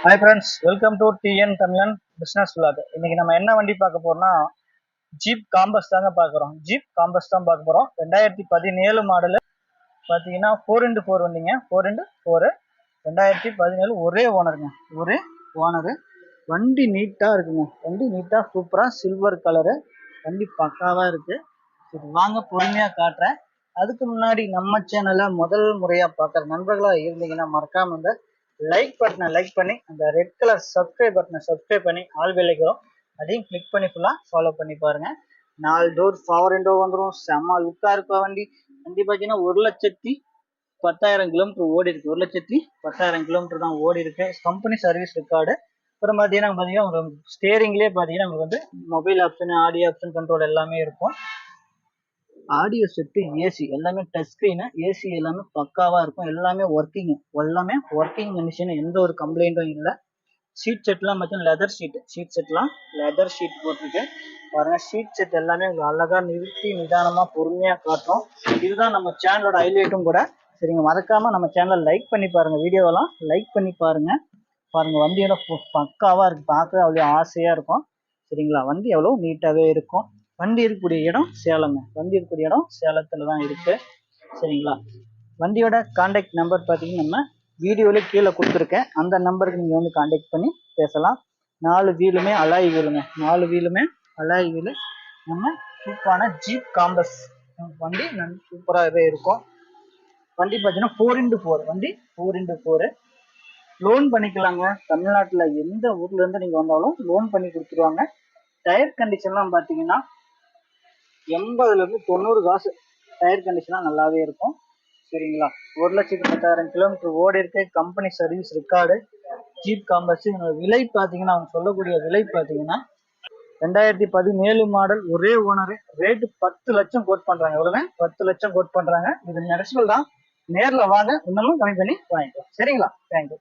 Hi friends welcome to TN Tamilan business vlog இன்னைக்கு நம்ம என்ன வண்டி பார்க்க போறோம்னா ஜீப் காம்பஸ் தாங்க பார்க்குறோம் ஜீப் காம்பஸ் தான் பார்க்க போறோம். ரெண்டாயிரத்தி பதினேழு மாடலு பார்த்தீங்கன்னா ஃபோர் இன்டு ஃபோர் வண்டிங்க. ஃபோர் இன்டு ஃபோரு ரெண்டாயிரத்தி பதினேழு ஒரே ஓனருங்க ஒரே ஓனரு வண்டி நீட்டாக இருக்குங்க. வண்டி நீட்டாக சூப்பராக சில்வர் கலரு வண்டி பக்காவாக இருக்குது சரி வாங்க பொறுமையாக காட்டுறேன். அதுக்கு முன்னாடி நம்ம சேனலை முதல் முறையாக பார்க்குற நண்பர்களாக இருந்தீங்கன்னா மறக்காமல் இந்த லைக் பட்டனை லைக் பண்ணி அந்த ரெட் கலர் சப்ஸ்கிரைப் பட்டனை சப்ஸ்கிரைப் பண்ணி ஆல் விலைக்கிறோம் அதையும் கிளிக் பண்ணி ஃபுல்லாக ஃபாலோ பண்ணி பாருங்க. நாலு டோர் பவர் விண்டோ வந்துடும் செம்ம லுக்காக இருக்க வண்டி. வண்டி பார்த்தீங்கன்னா ஒரு லட்சத்தி பத்தாயிரம் கிலோமீட்டர் ஓடி இருக்கு. ஒரு லட்சத்தி பத்தாயிரம் கிலோமீட்டர் தான் ஓடி இருக்கு. கம்பெனி சர்வீஸ் ரெக்கார்டு அப்புறம் பார்த்தீங்கன்னா பார்த்தீங்கன்னா உங்களுக்கு ஸ்டேரிங்லேயே பார்த்தீங்கன்னா உங்களுக்கு வந்து mobile option audio option control எல்லாமே இருக்கும். ஆடியோ செட்டு ஏசி எல்லாமே டச் ஸ்க்ரீனு ஏசி எல்லாமே பக்காவாக இருக்கும். எல்லாமே ஒர்க்கிங் எல்லாமே ஒர்க்கிங் கண்டிஷன் எந்த ஒரு கம்ப்ளைண்ட்டும் இல்லை. ஷீட் செட்லாம் பார்த்தீங்கன்னா லெதர் ஷீட் ஷீட் செட்லாம் லெதர் ஷீட் போட்டிருக்கு பாருங்க. ஷீட் செட் எல்லாமே உங்களுக்கு அழகா நிறுத்தி நிதானமாக பொறுமையாக காட்டும் இதுதான் நம்ம சேனலோட ஹைலைட்டும் கூட. சரிங்க மறக்காம நம்ம சேனலை லைக் பண்ணி பாருங்க. வீடியோவெல்லாம் லைக் பண்ணி பாருங்க. பாருங்க வண்டியோட ப- பக்காவா இருக்கு. பார்க்க அவ்வளோ ஆசையா இருக்கும். சரிங்களா? வண்டி எவ்வளோ நீட்டாகவே இருக்கும். வண்டி இருக்கக்கூடிய இடம் சேலங்க வண்டி இருக்கக்கூடிய இடம் சேலத்துல தான் இருக்கு. சரிங்களா? வண்டியோட காண்டாக்ட் நம்பர் பார்த்தீங்கன்னா நம்ம வீடியோவில் கீழே கொடுத்துருக்கேன். அந்த நம்பருக்கு நீங்கள் வந்து காண்டாக்ட் பண்ணி பேசலாம். நாலு வீலுமே அலாய் வீலுங்க. நாலு வீலுமே அலாய் வீலு. நம்ம சூப்பரான ஜீப் காம்பஸ் வண்டி நன் சூப்பராகவே இருக்கும். வண்டி பார்த்தீங்கன்னா ஃபோர் இன்டு ஃபோர் வண்டி ஃபோர் இன்டு ஃபோரு லோன் பண்ணிக்கலாங்க. தமிழ்நாட்டில் எந்த ஊர்லேருந்து நீங்கள் வந்தாலும் லோன் பண்ணி கொடுத்துருவாங்க. டயர் கண்டிஷன்லாம் பார்த்தீங்கன்னா எண்பதுல இருந்து தொண்ணூறு காசு டயர் கண்டிஷனாக நல்லாவே இருக்கும். சரிங்களா? ஒரு லட்சத்து பத்தாயிரம் கிலோமீட்டர் ஓடி இருக்கு. Company service record Jeep Compass இதனோட விலை பார்த்தீங்கன்னா அவங்க சொல்லக்கூடிய விலை பார்த்தீங்கன்னா ரெண்டாயிரத்தி பதினேழு மாடல் ஒரே ஓனர் ரேட்டு பத்து லட்சம் கோட் பண்றாங்க. எவ்வளவு பத்து லட்சம் கோட் பண்றாங்க. இது நெரிசல் தான். நேரில் வாங்க. இன்னமும் கம்மி பண்ணி வாங்கிக்கலாம். சரிங்களா? தேங்க்யூ